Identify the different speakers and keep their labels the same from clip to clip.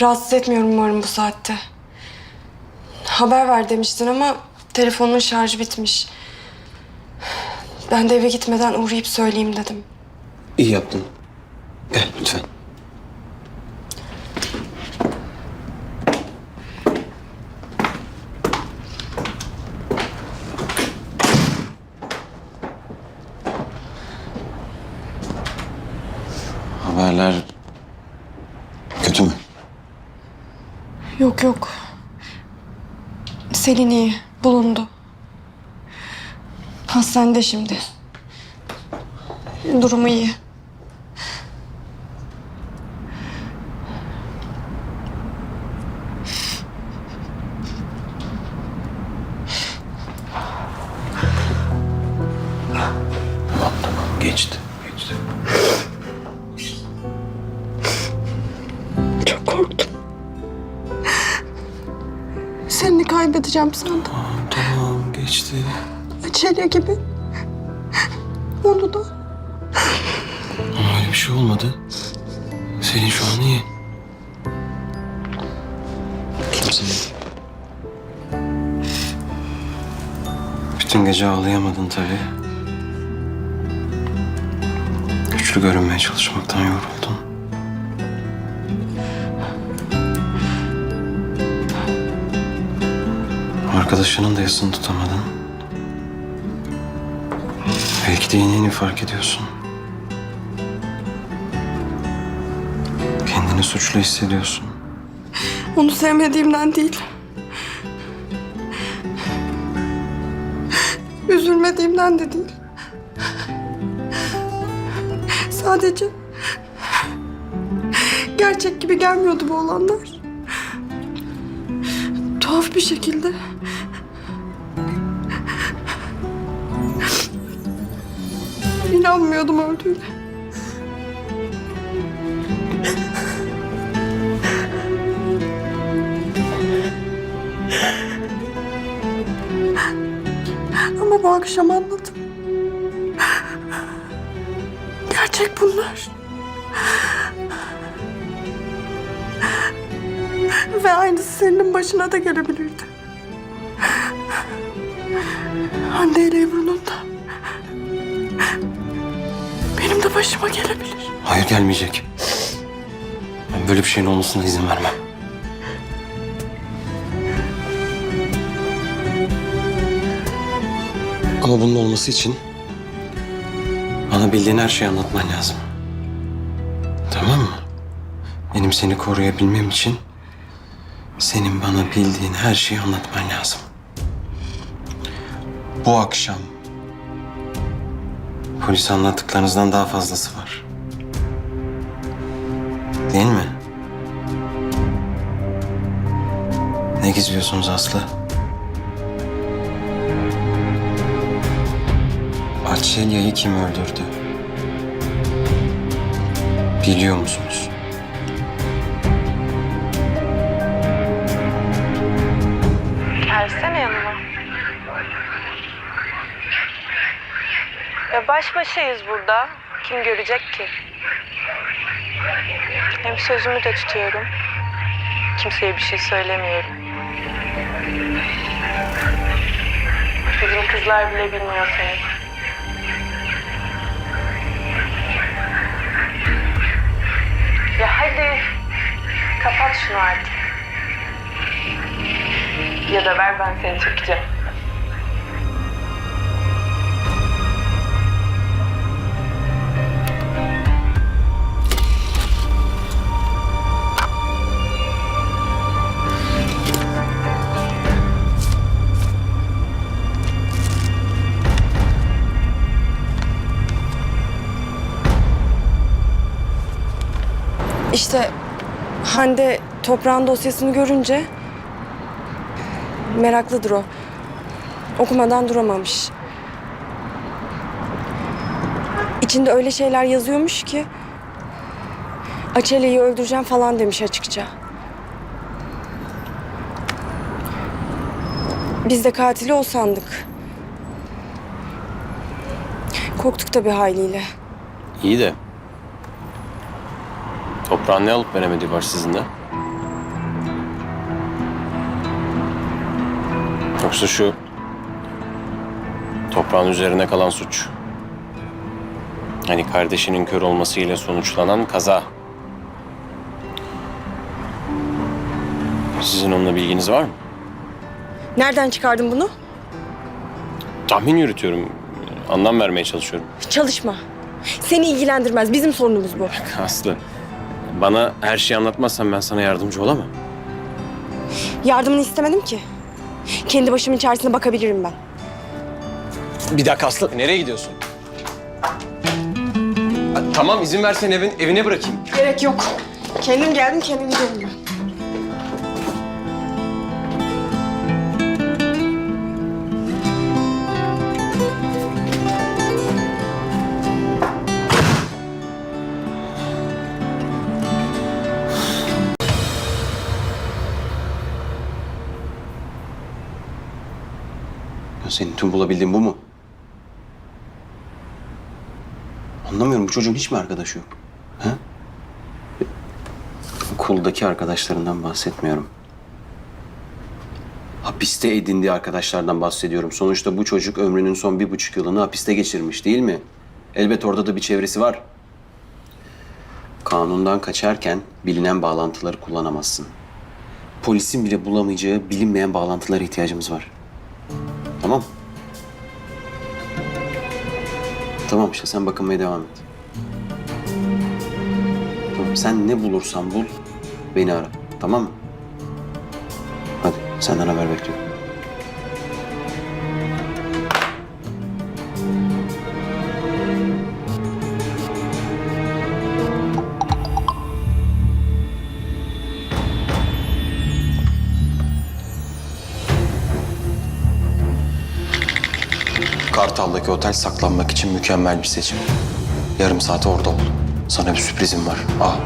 Speaker 1: Rahatsız etmiyorum umarım bu saatte. Haber ver demiştin ama telefonun şarjı bitmiş. Ben de eve gitmeden uğrayıp söyleyeyim dedim.
Speaker 2: İyi yaptın. Gel lütfen.
Speaker 1: Yok yok. Selin iyi. Bulundu. Hastanede şimdi. Durumu iyi. Kaybedeceğim sandım.
Speaker 2: Tamam tamam geçti.
Speaker 1: Çelya gibi. Onu da.
Speaker 2: Ama öyle bir şey olmadı. Selin şu an iyi. Kimse Bütün gece ağlayamadın tabii. Güçlü görünmeye çalışmaktan yoruldun. Arkadaşının da yasını tutamadın. Belki de yeni yeni fark ediyorsun. Kendini suçlu hissediyorsun.
Speaker 1: Onu sevmediğimden değil. Üzülmediğimden de değil. Sadece gerçek gibi gelmiyordu bu olanlar. Bir şekilde. İnanmıyordum öldüğüne. Ama bu akşam anladım. Gerçek bunlar. Ve aynısı senin başına da gelebilirdi. Hande ile Ebru'nun da. Benim de başıma gelebilir.
Speaker 2: Hayır gelmeyecek. Ben böyle bir şeyin olmasına izin vermem. Ama bunun olması için bana bildiğin her şeyi anlatman lazım. Tamam mı? Benim seni koruyabilmem için senin bana bildiğin her şeyi anlatman lazım. Bu akşam polis anlattıklarınızdan daha fazlası var. Değil mi? Ne gizliyorsunuz Aslı? Açelya'yı kim öldürdü? Biliyor musunuz?
Speaker 3: Ya baş başayız burada. Kim görecek ki? Hem sözümü de tutuyorum. Kimseye bir şey söylemiyorum. Bizim kızlar bile bilmiyor seni. Ya hadi kapat şunu artık. Ya da ver ben seni çekeceğim.
Speaker 1: İşte Hande toprağın dosyasını görünce meraklıdır o. Okumadan duramamış. İçinde öyle şeyler yazıyormuş ki Açelya'yı öldüreceğim falan demiş açıkça. Biz de katili o sandık. Korktuk tabii haliyle.
Speaker 4: İyi de. Daha ne alıp veremediği var sizinde. Yoksa şu toprağın üzerine kalan suç. Hani kardeşinin kör olmasıyla sonuçlanan kaza. Sizin onunla bilginiz var mı?
Speaker 1: Nereden çıkardın bunu?
Speaker 4: Tahmin yürütüyorum. Anlam vermeye çalışıyorum.
Speaker 1: Çalışma. Seni ilgilendirmez. Bizim sorunumuz bu.
Speaker 4: Aslı bana her şeyi anlatmazsan ben sana yardımcı olamam.
Speaker 1: Yardımını istemedim ki. Kendi başımın çaresine bakabilirim ben.
Speaker 4: Bir dakika Aslı. Nereye gidiyorsun? Ha, Tamam izin versen evin, evine bırakayım.
Speaker 1: Gerek yok. Kendim geldim, kendim giderim ben.
Speaker 2: Senin tüm bulabildiğin bu mu? Anlamıyorum bu çocuğun hiç mi arkadaşı yok? Ha? Okuldaki arkadaşlarından bahsetmiyorum. Hapiste edindiği arkadaşlardan bahsediyorum. Sonuçta bu çocuk ömrünün son bir buçuk yılını hapiste geçirmiş değil mi? Elbet orada da bir çevresi var. Kanundan kaçarken bilinen bağlantıları kullanamazsın. Polisin bile bulamayacağı bilinmeyen bağlantılara ihtiyacımız var. Tamam. Tamam işte sen bakınmaya devam et. Tamam sen ne bulursan bul beni ara. Tamam mı? Hadi senden haber bekliyorum. Otel saklanmak için mükemmel bir seçim. Yarım saate orada ol. Sana bir sürprizim var. Ah.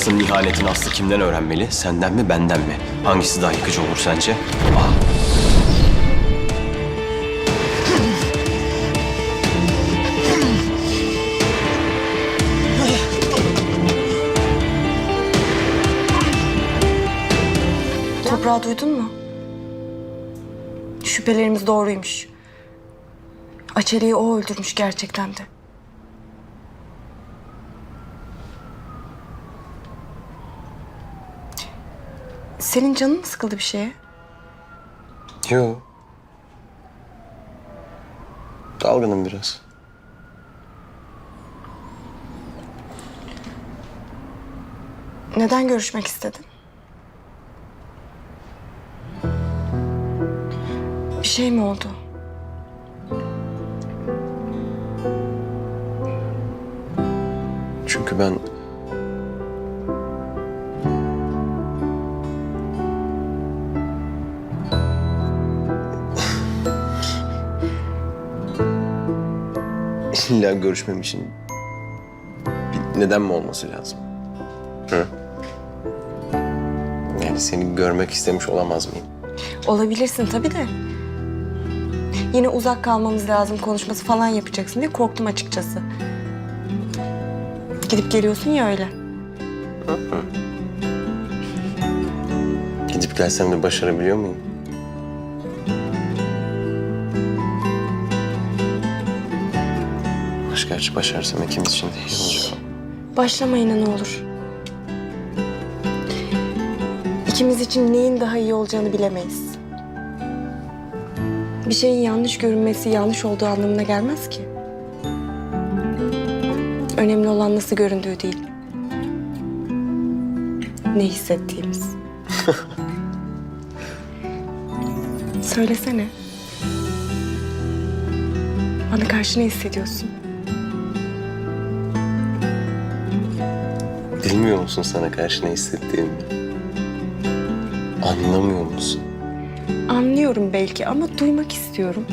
Speaker 2: Babasının ihanetini Aslı kimden öğrenmeli? Senden mi benden mi? Hangisi daha yıkıcı olur sence? Ah.
Speaker 1: Toprağı duydun mu? Şüphelerimiz doğruymuş. Açeli'yi o öldürmüş gerçekten de. Senin canın mı sıkıldı bir şeye?
Speaker 2: Yo. Dalgınım biraz.
Speaker 1: Neden görüşmek istedin? Bir şey mi oldu?
Speaker 2: Çünkü ben
Speaker 4: İlla görüşmem için bir neden mi olması lazım? Hı? Yani seni görmek istemiş olamaz mıyım?
Speaker 1: Olabilirsin tabii de. Yine uzak kalmamız lazım konuşması falan yapacaksın diye korktum açıkçası. Gidip geliyorsun ya öyle.
Speaker 4: Gidip gelsem de başarabiliyor muyum? Açı başarsam ikimiz için de iyi olacak.
Speaker 1: Başlama yine ne olur. İkimiz için neyin daha iyi olacağını bilemeyiz. Bir şeyin yanlış görünmesi yanlış olduğu anlamına gelmez ki. Önemli olan nasıl göründüğü değil. Ne hissettiğimiz. Söylesene. Bana karşı ne hissediyorsun?
Speaker 4: Bilmiyor musun sana karşı ne hissettiğimi? Anlamıyor musun?
Speaker 1: Anlıyorum belki ama duymak istiyorum.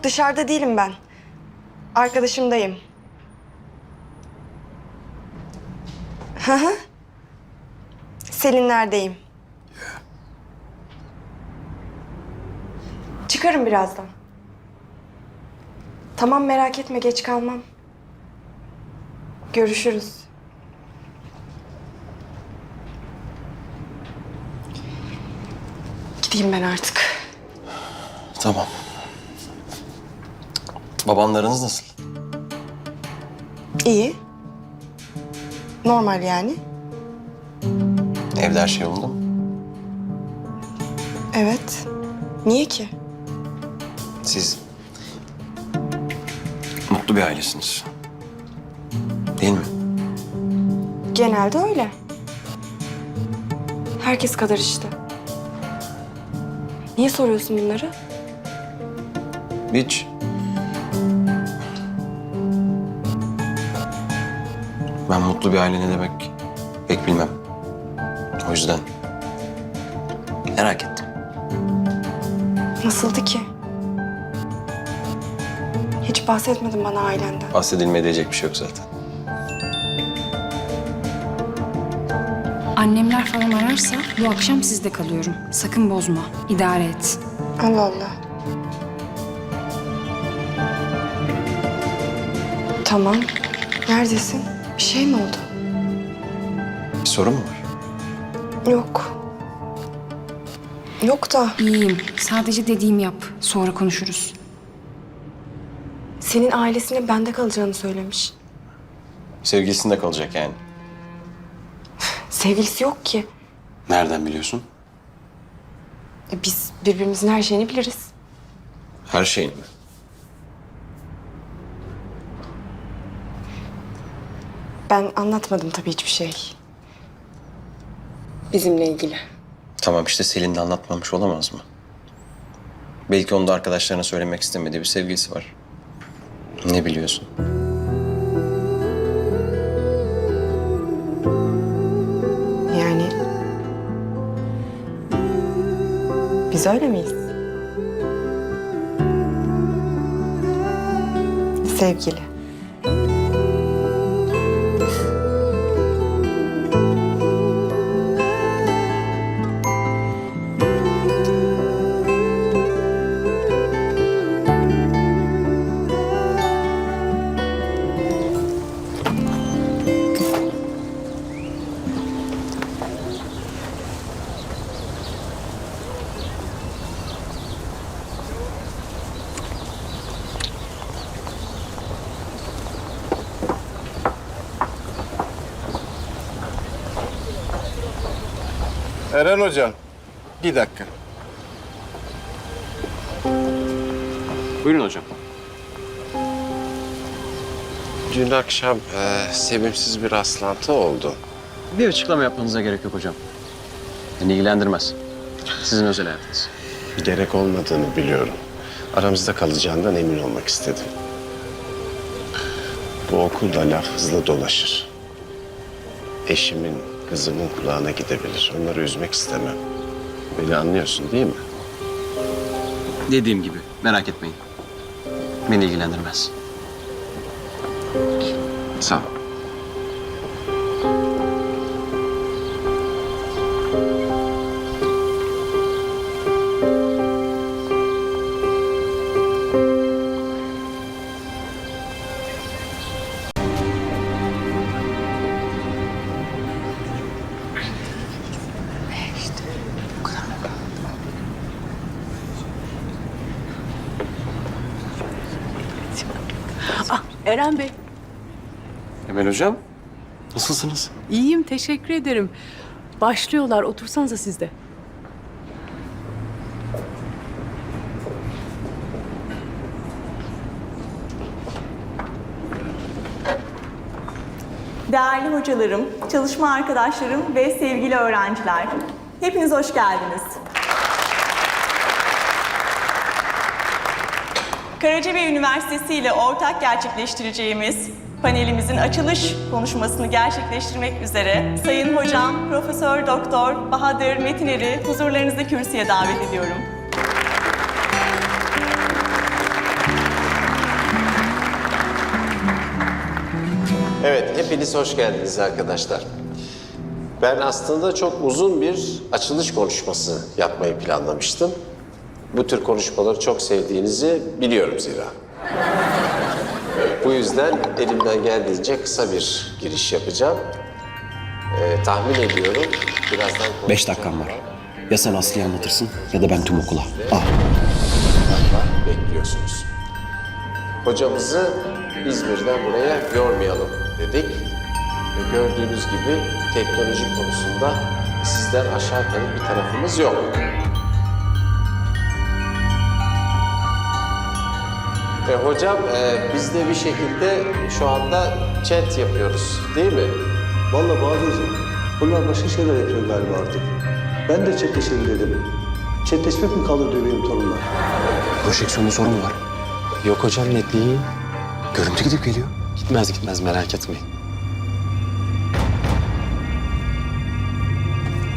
Speaker 1: Yok dışarıda değilim ben. Arkadaşımdayım. Hı hı. Selinler'deyim. Çıkarım birazdan. Tamam merak etme geç kalmam. Görüşürüz. Gideyim ben artık.
Speaker 4: Tamam. Babanlarınız nasıl?
Speaker 1: İyi. Normal yani.
Speaker 4: Evde her şey yolunda mı?
Speaker 1: Evet. Niye ki?
Speaker 2: Siz mutlu bir ailesiniz. Değil mi?
Speaker 1: Genelde öyle. Herkes kadar işte. Niye soruyorsun bunları?
Speaker 2: Hiç. Ben mutlu bir aile ne demek pek bilmem. O yüzden merak ettim.
Speaker 1: Nasıldı ki? Hiç bahsetmedin bana ailenden.
Speaker 2: Bahsedilmeye değecek bir şey yok zaten.
Speaker 5: Annemler falan ararsa bu akşam sizde kalıyorum. Sakın bozma. İdare et.
Speaker 1: Allah Allah. Tamam. Neredesin? Bir şey mi oldu?
Speaker 2: Bir sorun mu var?
Speaker 1: Yok. Yok da
Speaker 5: İyiyim. Sadece dediğimi yap. Sonra konuşuruz.
Speaker 1: senin ailesinin bende kalacağını söylemiş.
Speaker 2: Sevgilisinde kalacak yani.
Speaker 1: Sevgilisi yok ki.
Speaker 2: Nereden biliyorsun?
Speaker 1: E, Biz birbirimizin her şeyini biliriz.
Speaker 2: Her şeyini mi?
Speaker 1: Ben anlatmadım tabii hiçbir şey. Bizimle ilgili.
Speaker 2: Tamam işte Selin de anlatmamış olamaz mı? Belki onun da arkadaşlarına söylemek istemediği bir sevgilisi var. Ne biliyorsun?
Speaker 1: Yani... Biz öyle miyiz? Sevgili.
Speaker 6: Eren hocam, bir dakika.
Speaker 2: Buyurun hocam.
Speaker 6: Dün akşam e, sevimsiz bir rastlantı oldu.
Speaker 2: Bir açıklama yapmanıza gerek yok hocam. Beni ilgilendirmez. Sizin özel hayatınız.
Speaker 6: Gerek olmadığını biliyorum. Aramızda kalacağından emin olmak istedim. Bu okulda laf hızlı dolaşır. Eşimin, kızımın kulağına gidebilir. Onları üzmek istemem. Beni anlıyorsun değil mi?
Speaker 2: Dediğim gibi merak etmeyin. Beni ilgilendirmez.
Speaker 6: Sağ ol.
Speaker 7: Eren Bey,
Speaker 2: Emel hocam, nasılsınız?
Speaker 7: iyiyim teşekkür ederim. Başlıyorlar, otursanıza siz de.
Speaker 8: Değerli hocalarım, çalışma arkadaşlarım ve sevgili öğrenciler. Hepiniz hoş geldiniz. Karacabey Üniversitesi ile ortak gerçekleştireceğimiz panelimizin açılış konuşmasını gerçekleştirmek üzere Sayın Hocam Profesör Doktor Bahadır Metiner'i huzurlarınızda kürsüye davet ediyorum.
Speaker 9: Evet, hepiniz hoş geldiniz arkadaşlar. Ben aslında çok uzun bir açılış konuşması yapmayı planlamıştım. Bu tür konuşmaları çok sevdiğinizi biliyorum zira. Bu yüzden elimden geldiğince kısa bir giriş yapacağım. Ee, tahmin ediyorum birazdan
Speaker 2: Beş dakikam var. Ya sen Aslı'yı anlatırsın ya da ben tüm okula. Ah.
Speaker 9: konuşacaklar bekliyorsunuz. Hocamızı İzmir'den buraya yormayalım dedik. Ve gördüğünüz gibi teknoloji konusunda sizden aşağı kalır bir tarafımız yok. E, hocam e, biz de bir şekilde şu anda chat yapıyoruz değil mi?
Speaker 10: Vallahi Bahadır'cığım bunlar başka şeyler yapıyor galiba artık. Ben de chatleşelim dedim. Chatleşmek mi kalır diyor benim torunlar.
Speaker 2: Projeksiyonda sorun mu var?
Speaker 6: Yok hocam net değil.
Speaker 2: Görüntü gidip geliyor.
Speaker 6: Gitmez gitmez merak etmeyin.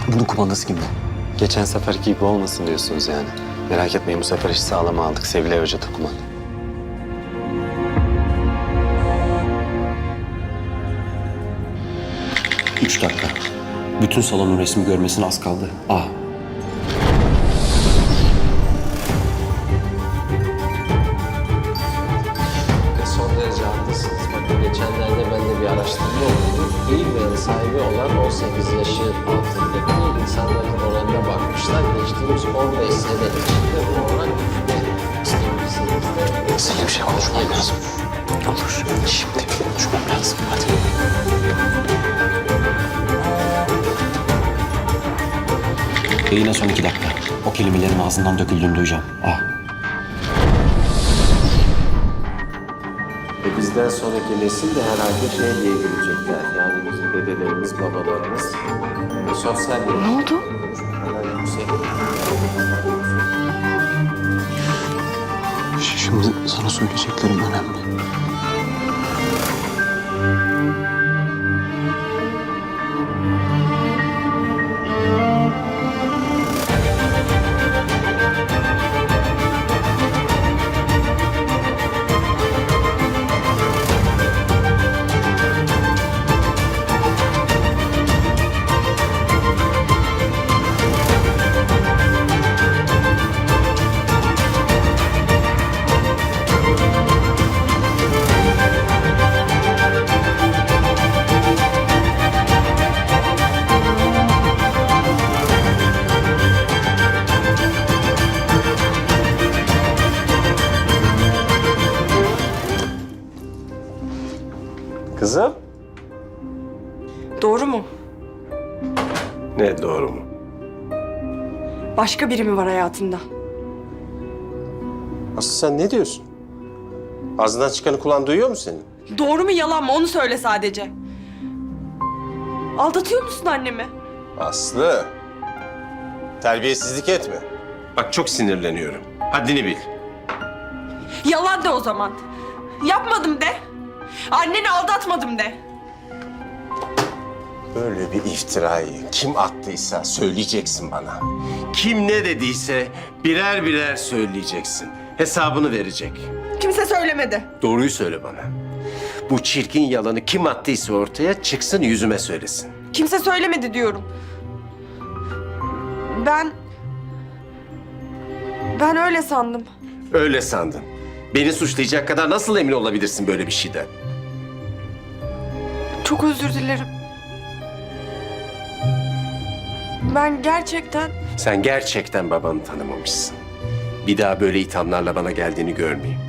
Speaker 2: Bunun kumandası kimde?
Speaker 6: Geçen seferki gibi olmasın diyorsunuz yani. Merak etmeyin bu sefer iş sağlam aldık Sevilay Hoca da kumanda.
Speaker 2: Üç dakika. Bütün salonun resmi görmesine az kaldı. Ah.
Speaker 9: Son derece haklısınız. Bakın geçenlerde ben de bir araştırma okudum. Bilmeyen sahibi olan 18 yaşı altındaki insanların oranına bakmışlar. Geçtiğimiz 15 sene içinde bu oran düştü. İstemişsinizde.
Speaker 2: Senin bir şey konuşmam lazım. Olur. Şimdi konuşmam lazım. Hadi. Yayına son iki dakika. O kelimelerin ağzından döküldüğünü duyacağım. Ah.
Speaker 9: Ve bizden sonraki nesil de herhalde şey diye gülecekler. Yani bizim dedelerimiz, babalarımız e, sosyal Ne oldu? Yüksek.
Speaker 2: Şimdi sana söyleyeceklerim önemli.
Speaker 9: Kızım.
Speaker 1: Doğru mu?
Speaker 9: Ne doğru mu?
Speaker 1: Başka biri mi var hayatında?
Speaker 9: Aslı sen ne diyorsun? Ağzından çıkanı kulağın duyuyor mu senin?
Speaker 1: Doğru mu yalan mı onu söyle sadece. Aldatıyor musun annemi?
Speaker 9: Aslı. Terbiyesizlik etme. Bak çok sinirleniyorum. Haddini bil.
Speaker 1: Yalan de o zaman. Yapmadım de. Anneni aldatmadım de.
Speaker 9: Böyle bir iftirayı kim attıysa söyleyeceksin bana. Kim ne dediyse birer birer söyleyeceksin. Hesabını verecek.
Speaker 1: Kimse söylemedi.
Speaker 9: Doğruyu söyle bana. Bu çirkin yalanı kim attıysa ortaya çıksın yüzüme söylesin.
Speaker 1: Kimse söylemedi diyorum. Ben... Ben öyle sandım.
Speaker 9: Öyle sandın. Beni suçlayacak kadar nasıl emin olabilirsin böyle bir şeyden?
Speaker 1: Çok özür dilerim. Ben gerçekten...
Speaker 9: Sen gerçekten babanı tanımamışsın. Bir daha böyle ithamlarla bana geldiğini görmeyeyim.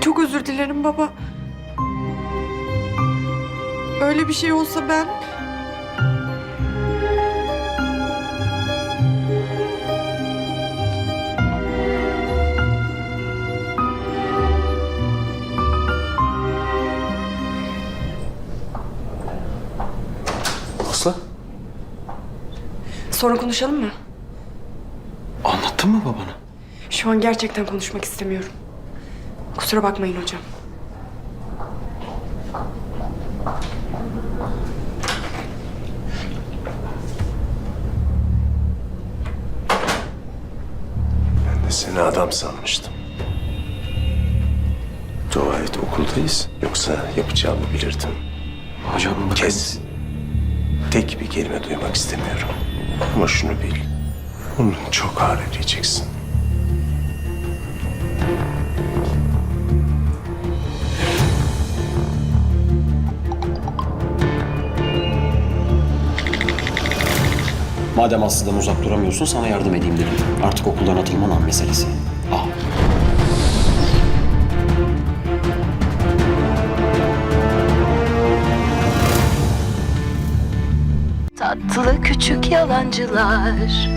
Speaker 1: Çok özür dilerim baba. Öyle bir şey olsa ben... Sonra konuşalım mı?
Speaker 2: anlattın mı babana?
Speaker 1: Şu an gerçekten konuşmak istemiyorum. Kusura bakmayın hocam.
Speaker 9: Ben de seni adam sanmıştım. Dua et okuldayız. Yoksa yapacağımı bilirdim.
Speaker 2: Hocam bakın.
Speaker 9: Kes. Tek bir kelime duymak istemiyorum. Ama şunu bil. Bunu çok ağır ödeyeceksin.
Speaker 2: Madem Aslı'dan uzak duramıyorsun sana yardım edeyim dedim. Artık okuldan atılman an meselesi.
Speaker 11: Küçük yalancılar